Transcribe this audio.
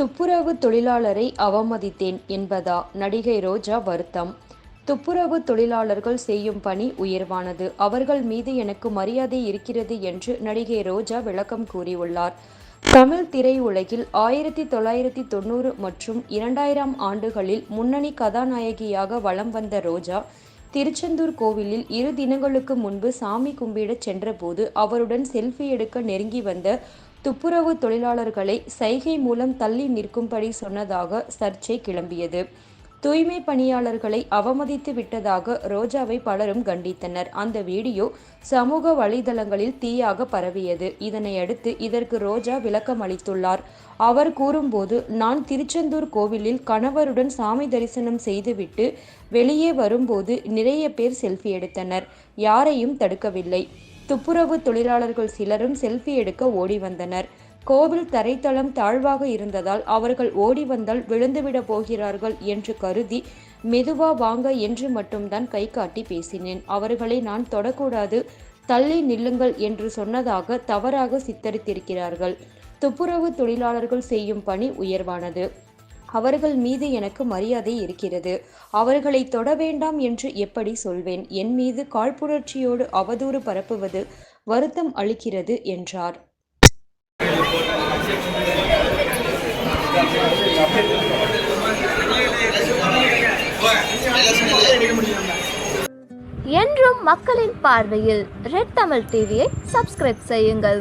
துப்புரவு தொழிலாளரை அவமதித்தேன் என்பதா? நடிகை ரோஜா வருத்தம். துப்புரவு தொழிலாளர்கள் செய்யும் பணி உயர்வானது. அவர்கள் மீது எனக்கு மரியாதை இருக்கிறது என்று நடிகை ரோஜா விளக்கம் கூறியுள்ளார். தமிழ் திரையுலகில் ஆயிரத்தி தொள்ளாயிரத்தி தொண்ணூறு மற்றும் இரண்டாயிரம் ஆண்டுகளில் முன்னணி கதாநாயகியாக வலம் வந்த ரோஜா திருச்செந்தூர் கோவிலில் இரு தினங்களுக்கு முன்பு சாமி கும்பிடச் சென்றபோது அவருடன் செல்ஃபி எடுக்க நெருங்கி வந்த துப்புரவு தொழிலாளர்களை சைகை மூலம் தள்ளி நிற்கும்படி சொன்னதாக சர்ச்சை கிளம்பியது. தூய்மை பணியாளர்களை அவமதித்து விட்டதாக ரோஜாவை பலரும் கண்டித்தனர். அந்த வீடியோ சமூக வலைதளங்களில் தீயாக பரவியது. இதனையடுத்து இதற்கு ரோஜா விளக்கம் அளித்துள்ளார். அவர் கூறும்போது நான் திருச்செந்தூர் கோவிலில் கணவருடன் சாமி தரிசனம் செய்துவிட்டு வெளியே வரும்போது நிறைய பேர் செல்ஃபி எடுத்தனர். யாரையும் தடுக்கவில்லை. துப்புரவு தொழிலாளர்கள் சிலரும் செல்ஃபி எடுக்க ஓடி வந்தனர். கோவில் தரைத்தளம் தாழ்வாக இருந்ததால் அவர்கள் ஓடி வந்தால் விழுந்துவிடப் போகிறார்கள் என்று கருதி மெதுவா வாங்க என்று மட்டும்தான் கை காட்டி பேசினேன். அவர்களை நான் தொடக்கூடாது தள்ளி நில்லுங்கள் என்று சொன்னதாக தவறாக சித்தரித்திருக்கிறார்கள். துப்புரவு தொழிலாளர்கள் செய்யும் பணி உயர்வானது. அவர்கள் மீது எனக்கு மரியாதை இருக்கிறது. அவர்களை தொட வேண்டாம் என்று எப்படி சொல்வேன்? என் மீது காழ்ப்புணர்ச்சியோடு அவதூறு பரப்புவது வருத்தம் அளிக்கிறது என்றார். என்றும் மக்களின் பார்வையில் ரெட் தமிழ் டிவியை சப்ஸ்கிரைப் செய்யுங்கள்.